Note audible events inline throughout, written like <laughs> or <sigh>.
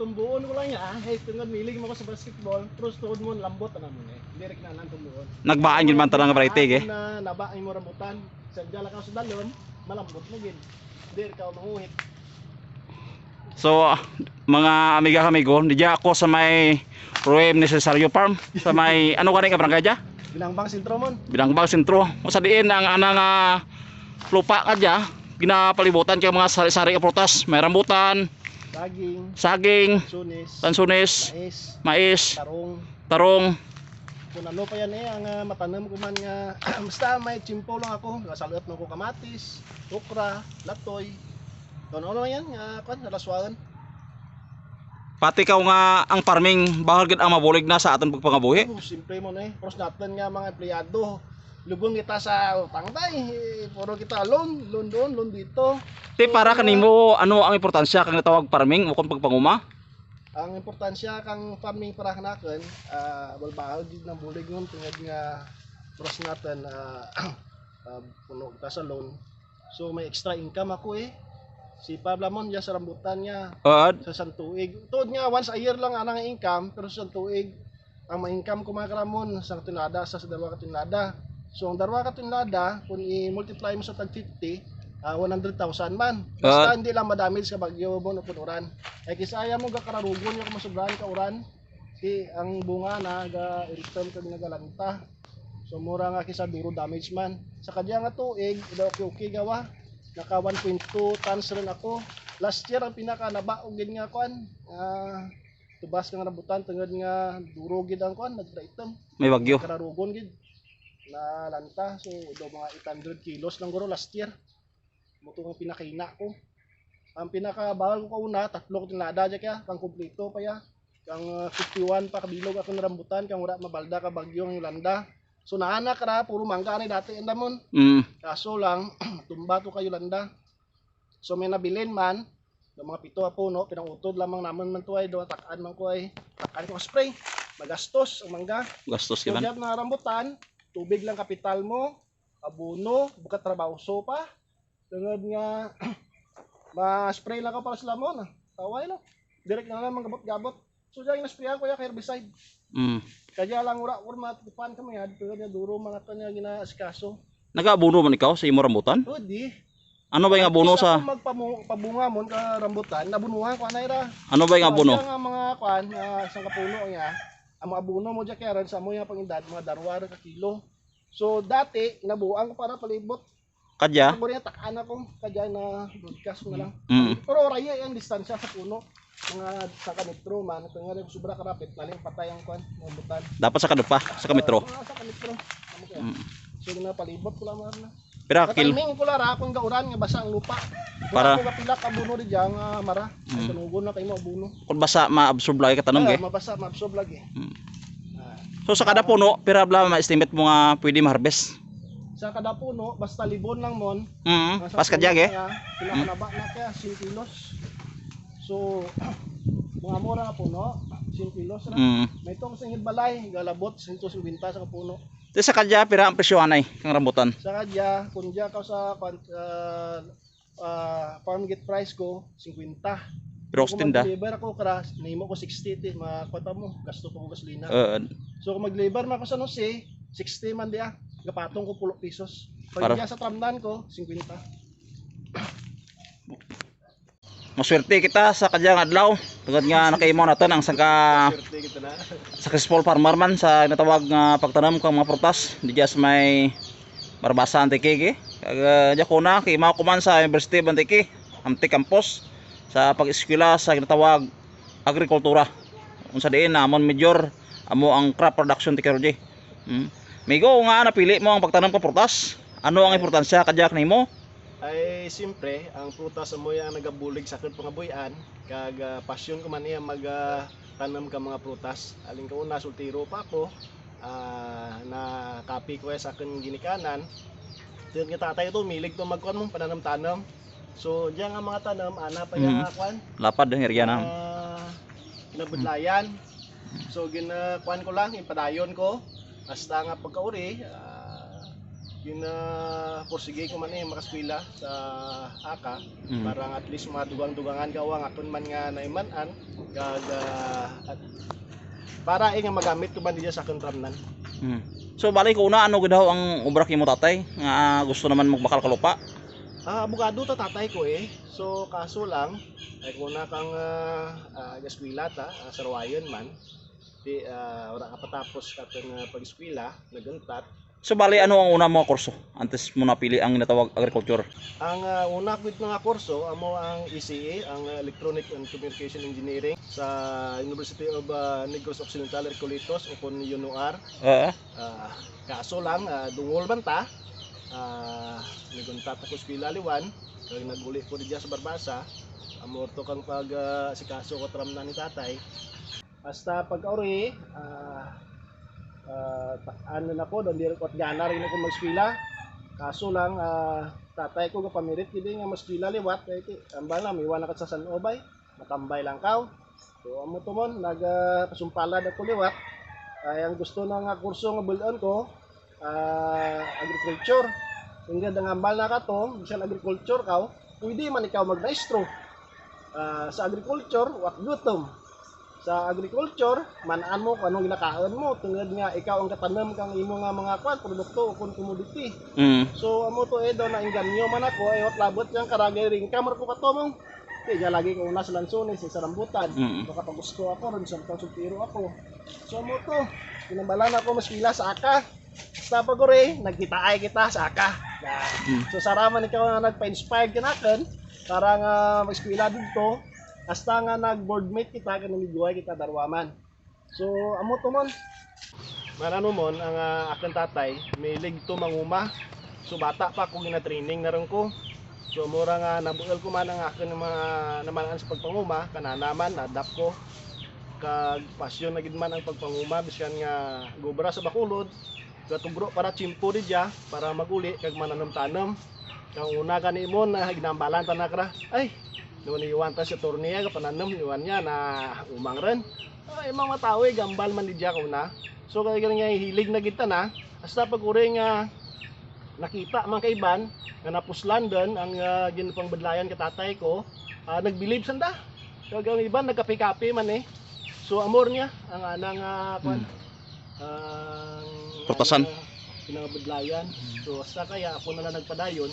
tumbuon ko lang ya. Hey, tungod milig mo ko sa basketball. Terus tuhod mo lambot na mo eh. Diri na nang tumbuon. Nagbaan yun man tanang variety eh. Na naba mo rambutan. Sa dala ka sa dalon, malambot mo gid. Diri ka manguhit. So, mga amiga kamigo, di ako sa may Ruem Necessario Farm. Sa may, ano ka rin ka barangay dya? Bilangbang sentro mon. Bilangbang sentro. Sa diin ang anang uh, lupa ka dya, ginapalibutan kay mga sari-sari prutas. May rambutan, Daging, saging, sunis, tansunis, mais, mais, tarong. tarong. Kung ano pa yan eh, ang uh, matanam ko man nga, <clears throat> basta may chimpo lang ako, saluot na ko kamatis, okra, latoy. Doon ano yan, nga kwan, nalaswagan. Pati ka nga ang farming bahal gid ang mabulig na sa aton pagpangabuhi. Oh, simple mo na eh. Pros natin nga mga empleyado. Lubong kita sa utang tay. Eh, Puro kita loan, loan doon, loan dito. Ti para kanimo ano ang importansya kang natawag farming mo kung pagpanguma? Ang importansya kang farming para kanakan, ah balbahal gid ng bulig ngon tungod nga pros natin ah <clears throat> ah, puno kita sa loan. So may extra income ako eh. Si Pablo Mon diya sa rambutan niya Uh, sa santuig. Tuod nga once a year lang anang income pero sa santuig ang ma-income ko mga karamon sa tinada sa dalawa ka tinada. So ang dalawa ka tinada kung i-multiply mo sa tag 50 ah, 100,000 man. Basta hindi lang madamage sa bagyo mo no punuran. Ay kisaya mo ga kararugon yung masubrahan ka uran. Ki ang bunga na ga return ka nagalanta. So mura nga kisa duro damage man. Sa kadya nga tuig, ida okay okay gawa. Naka 1.2 tons rin ako. Last year ang pinaka nabaog gid nga kwan. Ah, tubas nga rambutan tungod nga duro gid ang kwan nagdaitom. may bagyo. Kararugon gid na lanta. So do mga 800 kilos lang guro last year. Muto ang pinakaina ko. Ang pinaka bawal ko kauna, tatlo ko tinada dya kaya, kang kumpleto pa ya. Kang ah, 51 pa kabilog ako na rambutan, kang wala mabalda ka bagyo ang Yolanda. So naana ka ra, puro mangga ni dati endamon. Mm. Kaso lang, <clears throat> tumba to kayo landa. So may nabilin man, ng mga pito a puno, pinangutod lamang naman man to ay, do takaan man ko ay, takaan ko spray. Magastos ang mangga. Gastos So ka man. na rambutan, tubig lang kapital mo, abono, bukat trabaho so pa. Tungod nga, <clears throat> ma-spray lang ka para sa lamon. ah. Taway lang. Direct na lang gabot-gabot. So diyan na-sprayan ko yung herbicide. Mm. Kaya lang ura ura matipan kami ha, tulad nga duro mga kanya ginaasikaso. Nag-aabono man ikaw sa imo rambutan? O di, Ano ba yung abono sa magpabunga mo ka rambutan, nabunuhan ko anay ra. ano ba yung abono? Ang mga kwan, nga isang kapuno niya, ang mga abono mo diya kaya sa mo yung pangindad mga darwa ra ka kilo. So dati nabuang ko para palibot. Kadya? Ako rin takaan ako kadya na broadcast ko na lang. Mm. Pero raya ang distansya sa puno. Mga sa kanitro man, ito nga sobra karapit, naling patay ang kwan, mga butan. Dapat sa kadupa, sa kametro. Mga sa kanitro. Amo kaya. Mm. So na palibot ko lang na. Pero kil Katiming ko lara akong gauran nga basa ang lupa. Para- ko kapila ka buno di diya nga mara. Mm. Kanugon na kay mo buno. kung basa ma-absorb lagi ka tanong Ah, eh. mabasa, maabsorb lagi. Mm. Ah. So sa kada puno, pira bla ma-estimate mo nga pwede ma-harvest. Sa kada puno, basta libon lang mon. Mm. Pas kadyag puno eh. kaya, Pinakanaba na kaya 100 kilos. So, <clears throat> mga mura puno, 100 kilos na. Mm. May itong sa balay, galabot, 150 sa puno. Di sa kadya pira ang presyo anay kang rambutan. Sa kadya, kung diya ka sa ah, ah, farm gate price ko, 50. Pero Kung mag-deliver ako kara, nimo ko 60 ti, makwata mo, gasto ko gasolina. Uh, So kung mag-deliver man ako sa Nose, 60 man diya. Kapatong ko 10 pesos. Para- Pag diya sa tramdan ko, 50. maswerte kita sa kadyang adlaw. Tungod nga nakaimo naton ang sangka Na. successful farmer man sa natawag nga pagtanom kang mga prutas. Di just may barbasa antikig eh. Kag uh, ko na kay mao ko sa University Antique, Amti Campus sa pag-eskwela sa ginatawag agrikultura. Unsa diin namon major amo ang crop production technology. Mm. Migo nga napili mo ang pagtanom ka prutas. Ano ang importansya kadyak nimo? Ay siyempre, ang prutas mo ang nagabulig sa akin pangabuyan, kag ah, pasyon ko man niya mag ah, tanam ka mga prutas. Aling ka una sultiro pa ako. ah, na copy ko sa akin ginikanan. Diyan nga tatay to, milig to magkuan mo pananam-tanam. So, diyan nga mga tanam, ana pa yung mm kwan. Lapad ang area na. Ah, kinabudlayan. So ginakuan ko lang, ipadayon ko. Hasta nga pagkauri, ah, gina porsige ko man eh makaskwela sa aka Mm. parang at least madugang-dugangan ka ang akon man nga naimanan kag ah, at para eh nga magamit ko man diya sa akon tramnan Mm. So bali ko una ano gid ang obra kimo tatay nga gusto naman magbakal ka lupa. Ah, abogado ta tatay ko eh. So kaso lang ay kung na kang uh, uh, eskwela ta, ah, sarwayon man. Di ah, wala ka patapos ka uh, pag-eskwela, naguntat. So bali ano ang una mo kurso antes mo napili ang ginatawag agriculture? Ang ah, una ko nga kurso amo ang ECE, ang ah, Electronic and Communication Engineering sa University of ah, Negros Occidental Recoletos o kun UNOR. Oo. Ah, kaso lang ah, dungol man ta. Ah, naguntat ako sa Liwan, kag naguli ko diya sa Barbasa. Amorto kang pag ah, sikaso ko tram na ni tatay. Basta pag ori, ta- ano na ko, doon ko at gana rin ako magskwila. Kaso lang, ah, tatay ko ka pamirit kidi nga magskwila liwat kay ti ambal na miwan na ka sa San Obay, matambay lang kaw. So amo to mon nag ah, pasumpalad ako liwat. Ay ang gusto na nga kurso nga bulon ko, ah, agriculture. Kung ganda nga ambal na ka to, bisan agriculture kaw, pwede man ikaw magmaestro. Ah, sa agriculture, what gutom. Sa agriculture, manaan mo kung anong ginakaon mo. Tungod nga ikaw ang katanam kang imo nga mga kwan, produkto o kung commodity. Mm. So amo to eh daw na inganyo man ako ay wat labot yang karagay ring kamar ko patomong. Kaya lagi ko una sa lansones sa rambutan. Mm. Baka pag gusto ako ron sa sultiro ako. So amo to. Pinambalan ako mas pila sa aka. Sa pagore, nagkitaay kita sa aka. Yan. Mm. So saraman ikaw nga nagpa-inspire kanakan para nga mag-eskwela dito. Hasta nga nag-boardmate kita kanang midway kita darwaman. So amo to man. Marano mon ang uh, aking tatay, may to manguma. So bata pa ako gina-training na rin ko. So mura nga nabuel ko man ang akin mga naman sa pagpanguma, kananaman na-adapt ko. Kag pasyon na man ang pagpanguma biskan nga gobra sa bakulod. Katubro para chimpo di dya para maguli kag mananom-tanom. Kang una gani mo na ginambalan ta na kra. Ay, noon iwan ta sa torniya ka pananom iwan niya na umang ren. Ay, mga tao eh, gambal man di dya ko na. So kaya nga hilig na kita na. Hasta pag uri nga nakita man kaiban nga napuslan doon ang uh, ginapang ka tatay ko, ah, nagbilib sanda. Kaya ang iban nagkape-kape man eh. So amor niya ang anang uh, kwan. ang Purtasan. anang, ah, pinangabadlayan. So hasta kaya ako na lang nagpadayon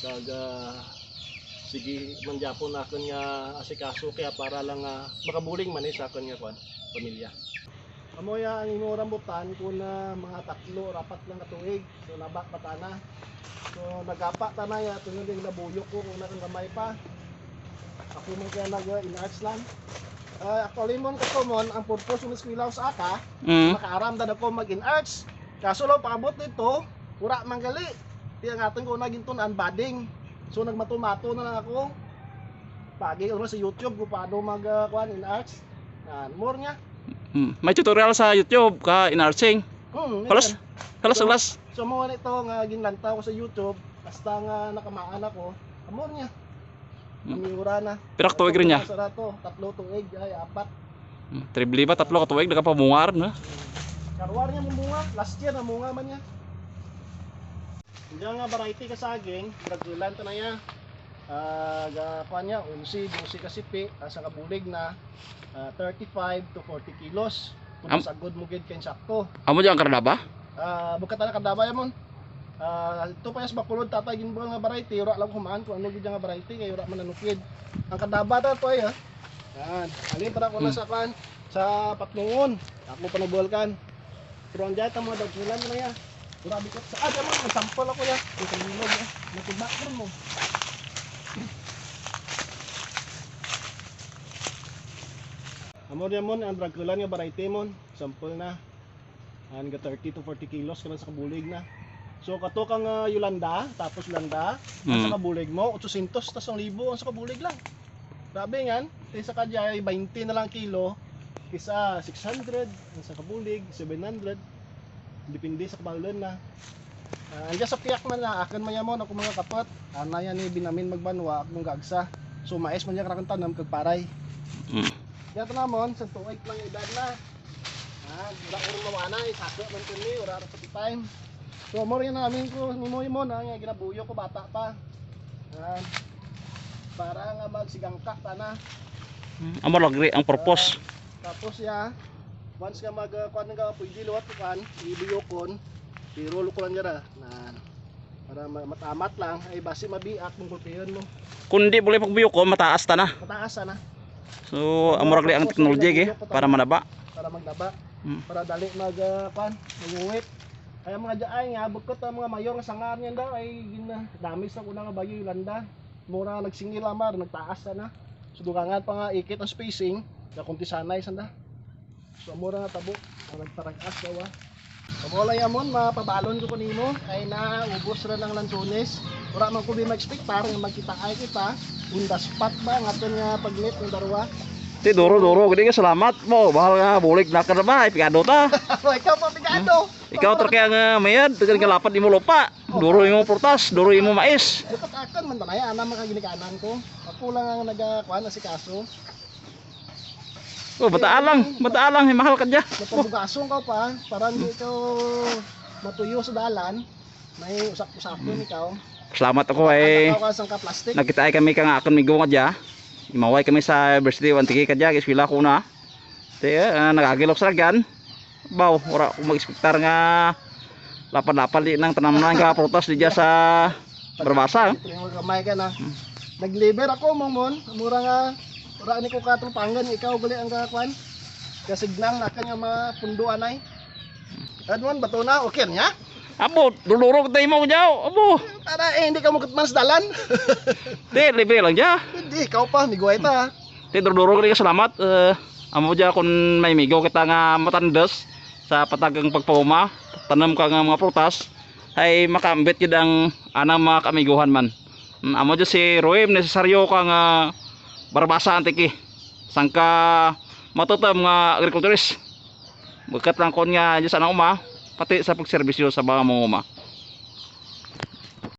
kag ah, sige man gyapon na akon nga asikaso kaya para lang ah, makabuling man sa akon nga kwan pamilya. Amoya ang imo rambutan kun na mga tatlo rapat lang katuig so nabak patana. So nagapa ta na ya tungod yung nabuyok ko kung nakang gamay pa. Ako man kaya nag in-arts lang. Uh, actually mon ko mon ang purpose ng eskwela sa aka Mm. makaaram na ako mag in arts kaso lang pakabot nito pura manggali kaya nga atin ko naging tunan bading so nagmatumato na lang ako pagi ko sa youtube kung paano mag uh, kuan in arts yan more nga Mm. May tutorial sa YouTube ka inarching. hmm, Halos yan. halos halos. so mo nito nga ginlanta ko sa youtube basta nga nakamaan ako amor niya Hmm. Umiura na. Pirak tuig rin niya. Sa rato, tatlo tuig, ay apat. Mm. Tribli ba tatlo ka tuig nakapamungar no? Karwar niya mumunga, last year namunga man niya. Diyan nga variety ka saging, nagdulan na. Ah, uh, pa niya, unsi, unsi ka sipi, asa ka bulig na ah, 35 to 40 kilos. Am- Kung sagod mo gid kay sakto. Amo diyan karnaba? Ah, bukat na kadabay mon. Ah, ito pa yas bakulod tatay ginbo nga variety, ura lang kumaan kung ano gid nga variety kay ura man nanukid. Ang kadaba ta to ay ha. Yan, alin para ko na sa kan sa patnungon. Ako pa nabulkan. Pero ang jata mo daw tulan mo na ya. Ura bikot sa ah, mo ang sample ako ya. Ito nilog ya. Nakibak mo. Amo diyan mon ang dragkulan nga variety mon, sample na. Ang ga 30 to 40 kilos kana sa kabulig na. So kato kang uh, Yolanda, tapos Yolanda, ang sa Mm. kabulig mo 800 tas 1,000 ang sa kabulig lang. Grabe nga, kaysa kadya ay 20 na lang kilo, kisa 600 ang sa kabulig, 700. Depende sa kabalon na. Uh, andyan sa piyak man na, akan maya mo ako mga kapot. Ana yan ni binamin magbanwa, akong gagsa. So mais man niya karakang tanam kag paray. Mm. Kaya ito namon, sa tuig lang edad na. Ah, wala ko mawana, isako man ito ni, wala rin sa time. So mo rin namin ko ni mo mo na nga ginabuyo ko bata pa. Yan. Para nga magsigangka tana. Amo lagri ang purpose. Tapos ya, once ka mag uh, kuan nga pwede luwat kuan, ibiyokon, irulo ko lang dira na para ma- matamat lang ay basi mabiak mong kulpiyon mo. Kundi boleh pagbiyo ko mataas ta na. Mataas na So amo lagri ang teknologi eh, para manaba. para maglaba, Hmm. para dali mag uh, kuan, manguwit. Kaya mga diay nga bukod ang mga mayor nga sangar niyan daw ay gina dami sa una nga bayo Yolanda. Mura nagsingil lamar, nagtaas na. So dugangan pa nga ikit ang spacing, na kunti sanay sanda. So mura nga tabo, ang nagtaragas daw ah. Kamola yamon, mapabalon ko kanino, kay na ubos ra ng lansunes. Wala man ko bi ma-expect para nga magkita ay kita. The spot ba nga aton nga paglit ng darwa. Ti duro duro gede ka salamat mo. Bahal nga bulik na ka na ba pigado ta. <laughs> Ikaw pa pigado. Ikaw terkaya nga mayad tegan ka lapat imo lupa. Duro imo prutas, duro imo mais. Dapat akan man tanay ana mga ginikanan ko. Ako lang ang nagakuan na si kaso. Oh, bataan lang, bataan lang, mahal ka dya. Napabugasong ka pa para hindi ikaw matuyo sa dalan. May usak-usapon ikaw. Salamat ako eh. Nakita ay kami ka nga akon migo nga dya. Imaway kami sa University of Antique ka dya, iskwila ko na. Te, uh, nagagilok sa lagyan. Baw, ora ko mag-expectar nga lapad-lapad di nang tanaman ka prutas di dya sa berbasa. Yung kamay ka na. Nag-liver ako momon. Mura nga. Ura ni ko katrupangan. Ikaw gali ang kakuan. Kasignal na kanya mapunduan ay. Admon, bato na. Okay niya? Abo, dulurog tayo mo dyaw. Abo, Para eh, hindi ka man sa dalan. te, libre lang hindi, ikaw pa. Miguay ta. Te, dulurog rin salamat. Uh, amo dya kung may migo kita nga matandas sa patagang pagpahuma. Tanam ka nga mga prutas. Ay makambit yun ang anang mga kamiguhan man. Amo dyan si Roem, nesesaryo ka nga barbasa antiki. Sangka matutam nga agrikulturis. Bukat lang kon nga dyan sa uma, pati sa pagserbisyo sa mga mga uma.